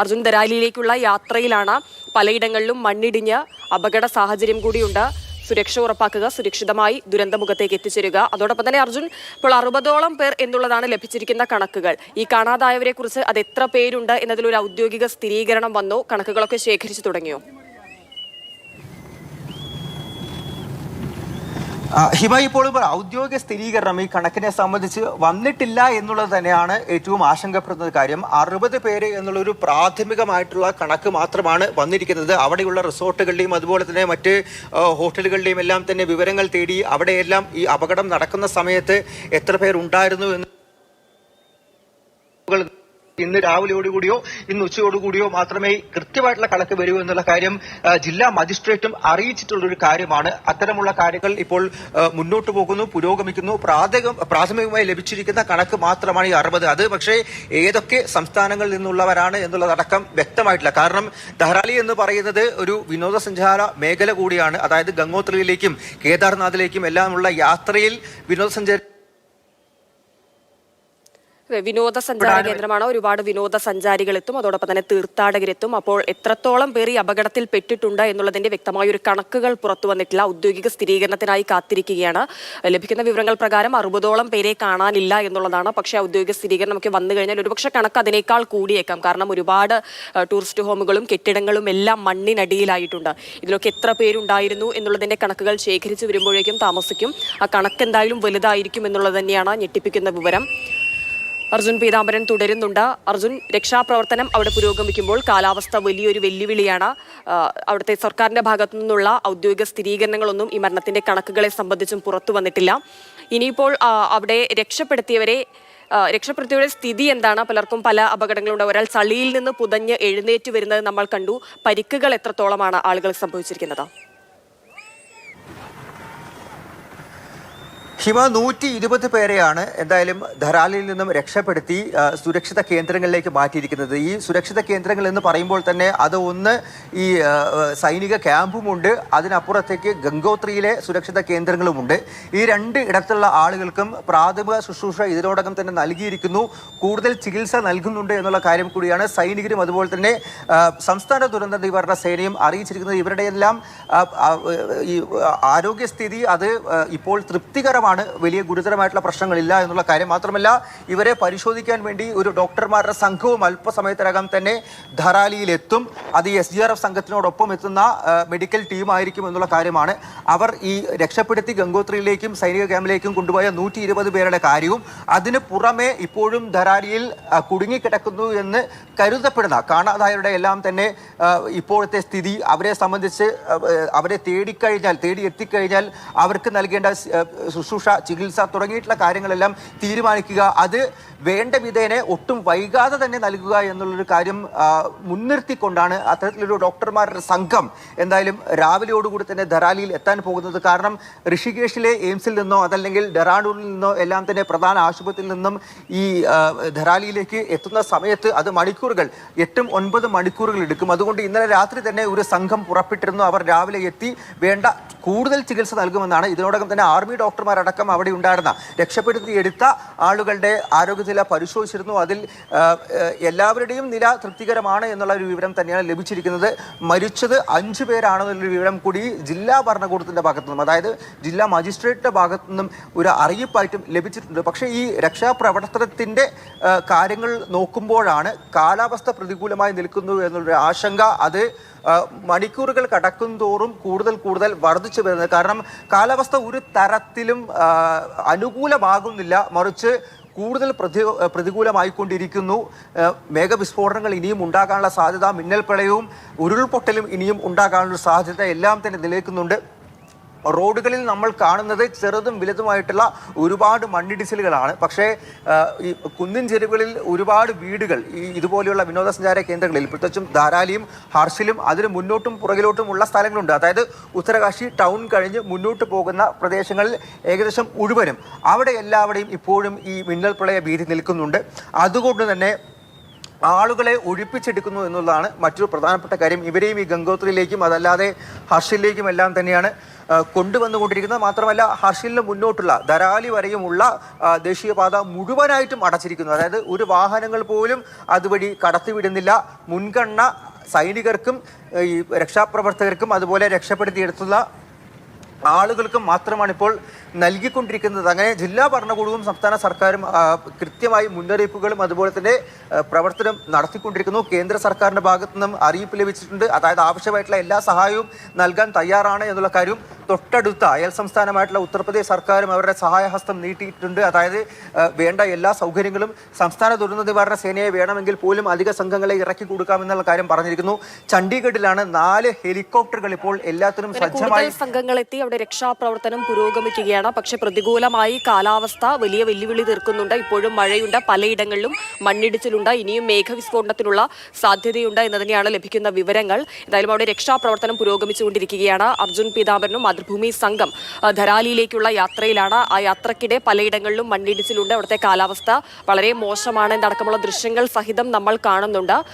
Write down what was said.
അർജുൻ ദരാലിയിലേക്കുള്ള യാത്രയിലാണ് പലയിടങ്ങളിലും മണ്ണിടിഞ്ഞ് അപകട സാഹചര്യം കൂടിയുണ്ട്. സുരക്ഷ ഉറപ്പാക്കുക സുരക്ഷിതമായി ദുരന്തമുഖത്തേക്ക് എത്തിച്ചേരുക. അതോടൊപ്പം തന്നെ അർജുൻ ഇപ്പോൾ അറുപതോളം പേർ എന്നുള്ളതാണ് ലഭിച്ചിരിക്കുന്ന കണക്കുകൾ. ഈ കാണാതായവരെ കുറിച്ച് അത് എത്ര പേരുണ്ട് എന്നതിലൊരു ഔദ്യോഗിക സ്ഥിരീകരണം വന്നു. കണക്കുകളൊക്കെ ശേഖരിച്ചു തുടങ്ങിയോ? ഹിമ ഇപ്പോൾ ഒരു ഔദ്യോഗിക സ്ഥിരീകരണം ഈ കണക്കിനെ സംബന്ധിച്ച് വന്നിട്ടില്ല എന്നുള്ളത് തന്നെയാണ് ഏറ്റവും ആശങ്കപ്പെടുന്ന കാര്യം. അറുപത് പേര് എന്നുള്ളൊരു പ്രാഥമികമായിട്ടുള്ള കണക്ക് മാത്രമാണ് വന്നിരിക്കുന്നത്. അവിടെയുള്ള റിസോർട്ടുകളുടെയും അതുപോലെ തന്നെ മറ്റ് ഹോട്ടലുകളുടെയും എല്ലാം തന്നെ വിവരങ്ങൾ തേടി അവിടെയെല്ലാം ഈ അപകടം നടക്കുന്ന സമയത്ത് എത്ര പേരുണ്ടായിരുന്നു എന്ന് ഇന്ന് രാവിലെയോടുകൂടിയോ ഇന്ന് ഉച്ചയോടുകൂടിയോ മാത്രമേ കൃത്യമായിട്ടുള്ള കണക്ക് വരൂ എന്നുള്ള കാര്യം ജില്ലാ മജിസ്ട്രേറ്റും അറിയിച്ചിട്ടുള്ള ഒരു കാര്യമാണ്. അത്തരമുള്ള കാര്യങ്ങൾ ഇപ്പോൾ മുന്നോട്ട് പോകുന്നു പുരോഗമിക്കുന്നു. പ്രാഥമികമായി ലഭിച്ചിരിക്കുന്ന കണക്ക് മാത്രമാണ് ഈ അറുപത്. അത് പക്ഷേ ഏതൊക്കെ സംസ്ഥാനങ്ങളിൽ നിന്നുള്ളവരാണ് എന്നുള്ളതടക്കം വ്യക്തമായിട്ടില്ല. കാരണം ധറാലി എന്ന് പറയുന്നത് ഒരു വിനോദസഞ്ചാര മേഖല കൂടിയാണ്. അതായത് ഗംഗോത്രിയിലേക്കും കേദാർനാഥിലേക്കും എല്ലാമുള്ള യാത്രയിൽ വിനോദസഞ്ചാര വിനോദസഞ്ചാര കേന്ദ്രമാണ്. ഒരുപാട് വിനോദസഞ്ചാരികൾ എത്തും അതോടൊപ്പം തന്നെ തീർത്ഥാടകരെത്തും. അപ്പോൾ എത്രത്തോളം പേർ ഈ അപകടത്തിൽ പെട്ടിട്ടുണ്ട് എന്നുള്ളതിന്റെ വ്യക്തമായ ഒരു കണക്കുകൾ പുറത്തു വന്നിട്ടില്ല. ഔദ്യോഗിക സ്ഥിരീകരണത്തിനായി കാത്തിരിക്കുകയാണ്. ലഭിക്കുന്ന വിവരങ്ങൾ പ്രകാരം അറുപതോളം പേരെ കാണാനില്ല എന്നുള്ളതാണ്. പക്ഷേ ഔദ്യോഗിക സ്ഥിരീകരണം ഒക്കെ വന്നു കഴിഞ്ഞാൽ ഒരുപക്ഷെ കണക്ക് അതിനേക്കാൾ കൂടിയേക്കാം. കാരണം ഒരുപാട് ടൂറിസ്റ്റ് ഹോമുകളും കെട്ടിടങ്ങളും എല്ലാം മണ്ണിനടിയിലായിട്ടുണ്ട്. ഇതിലൊക്കെ എത്ര പേരുണ്ടായിരുന്നു എന്നുള്ളതിന്റെ കണക്കുകൾ ശേഖരിച്ചു വരുമ്പോഴേക്കും താമസിക്കും. ആ കണക്ക് എന്തായാലും വലുതായിരിക്കും എന്നുള്ളത് തന്നെയാണ് ഞെട്ടിപ്പിക്കുന്ന വിവരം. അർജുൻ പീതാംബരൻ തുടരുന്നുണ്ട്. അർജുൻ രക്ഷാപ്രവർത്തനം അവിടെ പുരോഗമിക്കുമ്പോൾ കാലാവസ്ഥ വലിയൊരു വെല്ലുവിളിയാണ്. അവിടുത്തെ സർക്കാരിന്റെ ഭാഗത്തു നിന്നുള്ള ഔദ്യോഗിക സ്ഥിരീകരണങ്ങളൊന്നും ഈ മരണത്തിന്റെ കണക്കുകളെ സംബന്ധിച്ചും പുറത്തു വന്നിട്ടില്ല. ഇനിയിപ്പോൾ അവിടെ രക്ഷപ്പെടുത്തിയവരെ രക്ഷപ്പെടുത്തിയവരുടെ സ്ഥിതി എന്താണ്? പലർക്കും പല അപകടങ്ങളുണ്ട്. ഒരാൾ ചളിയിൽ നിന്ന് പുതഞ്ഞ് എഴുന്നേറ്റ് വരുന്നത് നമ്മൾ കണ്ടു. പരിക്കുകൾ എത്രത്തോളമാണ് ആളുകൾ സംഭവിച്ചിരിക്കുന്നത്? ഹിമ നൂറ്റി ഇരുപത് പേരെയാണ് എന്തായാലും ധരാലിൽ നിന്നും രക്ഷപ്പെടുത്തി സുരക്ഷിത കേന്ദ്രങ്ങളിലേക്ക് മാറ്റിയിരിക്കുന്നത്. ഈ സുരക്ഷിത കേന്ദ്രങ്ങൾ എന്ന് പറയുമ്പോൾ തന്നെ അത് ഒന്ന് ഈ സൈനിക ക്യാമ്പുമുണ്ട്. അതിനപ്പുറത്തേക്ക് ഗംഗോത്രിയിലെ സുരക്ഷിത കേന്ദ്രങ്ങളുമുണ്ട്. ഈ രണ്ട് ഇടത്തുള്ള ആളുകൾക്കും പ്രാഥമിക ശുശ്രൂഷ ഇതിനോടകം തന്നെ നൽകിയിരിക്കുന്നു. കൂടുതൽ ചികിത്സ നൽകുന്നുണ്ട് എന്നുള്ള കാര്യം കൂടിയാണ് സൈനികരും അതുപോലെ തന്നെ സംസ്ഥാന ദുരന്ത നിവാരണ സേനയും അറിയിച്ചിരിക്കുന്നത്. ഇവരുടെ എല്ലാം ആ, ആ, ഈ ആരോഗ്യസ്ഥിതി അത് ഇപ്പോൾ തൃപ്തികരമാണ് വലിയ ഗുരുതരമായിട്ടുള്ള പ്രശ്നങ്ങളില്ല എന്നുള്ള കാര്യം മാത്രമല്ല ഇവരെ പരിശോധിക്കാൻ വേണ്ടി ഒരു ഡോക്ടർമാരുടെ സംഘവും അല്പസമയത്തിനകം തന്നെ ധറാലിയിലെത്തും. അത് എസ് ഡി ആർ എഫ് സംഘത്തിനോടൊപ്പം എത്തുന്ന മെഡിക്കൽ ടീം ആയിരിക്കും എന്നുള്ള കാര്യമാണ്. അവർ ഈ രക്ഷപ്പെടുത്തി ഗംഗോത്രിയിലേക്കും സൈനിക ക്യാമ്പിലേക്കും കൊണ്ടുപോയ നൂറ്റി ഇരുപത് പേരുടെ കാര്യവും അതിന് പുറമെ ഇപ്പോഴും ധരാലിയിൽ ആ, കുടുങ്ങിക്കിടക്കുന്നു എന്ന് കരുതപ്പെടുന്ന കാണാതായവരുടെ എല്ലാം തന്നെ ഇപ്പോഴത്തെ സ്ഥിതി അവരെ സംബന്ധിച്ച് അവരെ തേടിക്കഴിഞ്ഞാൽ തേടി എത്തിക്കഴിഞ്ഞാൽ അവർക്ക് നൽകേണ്ട ആ, ശുശ്രൂഷ ചികിത്സ തുടങ്ങിയിട്ടുള്ള കാര്യങ്ങളെല്ലാം തീരുമാനിക്കുക. അത് വേണ്ട വിധേനെ ഒട്ടും വൈകാതെ തന്നെ നൽകുക എന്നുള്ളൊരു കാര്യം മുൻനിർത്തിക്കൊണ്ടാണ് അത്തരത്തിലൊരു ഡോക്ടർമാരുടെ സംഘം എന്തായാലും രാവിലെയോടുകൂടി തന്നെ ധറാലിയിൽ എത്താൻ പോകുന്നത്. കാരണം ഋഷികേഷിലെ എയിംസിൽ നിന്നോ അതല്ലെങ്കിൽ ഡെറാഡൂണിൽ നിന്നോ എല്ലാം തന്നെ പ്രധാന ആശുപത്രിയിൽ നിന്നും ഈ ധരാലിയിലേക്ക് എത്തുന്ന സമയത്ത് അത് മണിക്കൂറുകൾ എട്ടും ഒൻപത് മണിക്കൂറുകൾ എടുക്കും. അതുകൊണ്ട് ഇന്നലെ രാത്രി തന്നെ ഒരു സംഘം പുറപ്പെട്ടിരുന്നു. അവർ രാവിലെ എത്തി വേണ്ട കൂടുതൽ ചികിത്സ നൽകുമെന്നാണ് ഇതിനോടകം തന്നെ ആർമി ഡോക്ടർമാരടക്കം അവിടെ ഉണ്ടായിരുന്ന രക്ഷപ്പെടുത്തിയെടുത്ത ആളുകളുടെ ആരോഗ്യനില പരിശോധിച്ചിരുന്നു. അതിൽ എല്ലാവരുടെയും നില തൃപ്തികരമാണ് എന്നുള്ള ഒരു വിവരം തന്നെയാണ് ലഭിച്ചിരിക്കുന്നത്. മരിച്ചത് അഞ്ച് പേരാണെന്നുള്ള വിവരം കൂടി ജില്ലാ ഭരണകൂടത്തിന്റെ ഭാഗത്തു നിന്നും അതായത് ജില്ലാ മജിസ്ട്രേറ്റിന്റെ ഭാഗത്തു നിന്നും ഒരു അറിയിപ്പായിട്ടും ലഭിച്ചിട്ടുണ്ട്. പക്ഷേ ഈ രക്ഷാപ്രവർത്തനത്തിന്റെ കാര്യങ്ങൾ നോക്കുമ്പോഴാണ് കാലാവസ്ഥ പ്രതികൂലമായി നിൽക്കുന്നു എന്നുള്ളൊരു ആശങ്ക. അത് മണിക്കൂറുകൾ കടക്കും തോറും കൂടുതൽ കൂടുതൽ വർദ്ധിച്ചു വരുന്നത്. കാരണം കാലാവസ്ഥ ഒരു തരത്തിലും അനുകൂലമാകുന്നില്ല. മറിച്ച് കൂടുതൽ പ്രതി പ്രതികൂലമായിക്കൊണ്ടിരിക്കുന്നു. മേഘവിസ്ഫോടനങ്ങൾ ഇനിയും ഉണ്ടാകാനുള്ള സാധ്യത മിന്നൽപ്പിളയവും ഉരുൾപൊട്ടലും ഇനിയും ഉണ്ടാകാനുള്ള സാധ്യത എല്ലാം തന്നെ നിലനിൽക്കുന്നുണ്ട്. റോഡുകളിൽ നമ്മൾ കാണുന്നത് ചെറുതും വലുതുമായിട്ടുള്ള ഒരുപാട് മണ്ണിടിച്ചിലുകളാണ്. പക്ഷേ ഈ കുന്നിൻ ചെരുവുകളിൽ ഒരുപാട് വീടുകൾ ഈ ഇതുപോലെയുള്ള വിനോദസഞ്ചാര കേന്ദ്രങ്ങളിൽ പ്രത്യേകിച്ചും ധാരാലിയും ഹർഷിലും അതിന് മുന്നോട്ടും പുറകിലോട്ടുമുള്ള സ്ഥലങ്ങളുണ്ട്. അതായത് ഉത്തരകാശി ടൗൺ കഴിഞ്ഞ് മുന്നോട്ട് പോകുന്ന പ്രദേശങ്ങളിൽ ഏകദേശം മുഴുവനും അവിടെ എല്ലാവരുടെയും ഇപ്പോഴും ഈ മിന്നൽ പ്രളയ ഭീതി നിൽക്കുന്നുണ്ട്. അതുകൊണ്ട് തന്നെ ആളുകളെ ഒഴിപ്പിച്ചെടുക്കുന്നു എന്നുള്ളതാണ് മറ്റൊരു പ്രധാനപ്പെട്ട കാര്യം. ഇവരെയും ഈ ഗംഗോത്രിയിലേക്കും അതല്ലാതെ ഹർഷിലേക്കും എല്ലാം തന്നെയാണ് കൊണ്ടുവന്നുകൊണ്ടിരിക്കുന്നത്. മാത്രമല്ല ഹർഷിലിന് മുന്നോട്ടുള്ള ധരാലി വരെയുമുള്ള ദേശീയപാത മുഴുവനായിട്ടും അടച്ചിരിക്കുന്നു. അതായത് ഒരു വാഹനങ്ങൾ പോലും അതുവഴി കടത്തിവിടുന്നില്ല. മുൻഗണന സൈനികർക്കും ഈ രക്ഷാപ്രവർത്തകർക്കും അതുപോലെ രക്ഷപ്പെടുത്തിയെടുത്തുള്ള ആളുകൾക്കും മാത്രമാണ് ഇപ്പോൾ നൽകിക്കൊണ്ടിരിക്കുന്നത്. അങ്ങനെ ജില്ലാ ഭരണകൂടവും സംസ്ഥാന സർക്കാരും കൃത്യമായി മുന്നറിയിപ്പുകളും അതുപോലെ തന്നെ പ്രവർത്തനം നടത്തിക്കൊണ്ടിരിക്കുന്നു. കേന്ദ്ര സർക്കാരിന്റെ ഭാഗത്തു നിന്നും അറിയിപ്പ് ലഭിച്ചിട്ടുണ്ട്. അതായത് ആവശ്യമായിട്ടുള്ള എല്ലാ സഹായവും നൽകാൻ തയ്യാറാണ് എന്നുള്ള കാര്യം തൊട്ടടുത്ത അയൽ സംസ്ഥാനമായിട്ടുള്ള ഉത്തർപ്രദേശ് സർക്കാരും അവരുടെ സഹായഹസ്തം നീട്ടിയിട്ടുണ്ട്. അതായത് വേണ്ട എല്ലാ സൗകര്യങ്ങളും സംസ്ഥാന ദുരന്ത നിവാരണ സേനയെ വേണമെങ്കിൽ പോലും അധിക സംഘങ്ങളെ ഇറക്കി കൊടുക്കാമെന്നുള്ള കാര്യം പറഞ്ഞിരിക്കുന്നു. ചണ്ഡീഗഡിലാണ് നാല് ഹെലികോപ്റ്ററുകൾ ഇപ്പോൾ എല്ലാത്തിനും സജ്ജമായി സംഘങ്ങളെത്തി അവിടെ രക്ഷാപ്രവർത്തനം പുരോഗമിക്കുകയാണ്. പക്ഷെ പ്രതികൂലമായി കാലാവസ്ഥ വലിയ വെല്ലുവിളി തീർക്കുന്നുണ്ട്. ഇപ്പോഴും മഴയുണ്ട്. പലയിടങ്ങളിലും മണ്ണിടിച്ചിലുണ്ട്. ഇനിയും മേഘവിസ്ഫോടനത്തിനുള്ള സാധ്യതയുണ്ട് എന്ന് തന്നെയാണ് ലഭിക്കുന്ന വിവരങ്ങൾ. എന്തായാലും അവിടെ രക്ഷാപ്രവർത്തനം പുരോഗമിച്ചുകൊണ്ടിരിക്കുകയാണ്. അർജുൻ പീതാംബരനും മാതൃഭൂമി സംഘം ധരാലിയിലേക്കുള്ള യാത്രയിലാണ്. ആ യാത്രക്കിടെ പലയിടങ്ങളിലും മണ്ണിടിച്ചിലുണ്ട്. അവിടുത്തെ കാലാവസ്ഥ വളരെ മോശമാണ്. എന്നടക്കമുള്ള ദൃശ്യങ്ങൾ സഹിതം നമ്മൾ കാണുന്നുണ്ട്.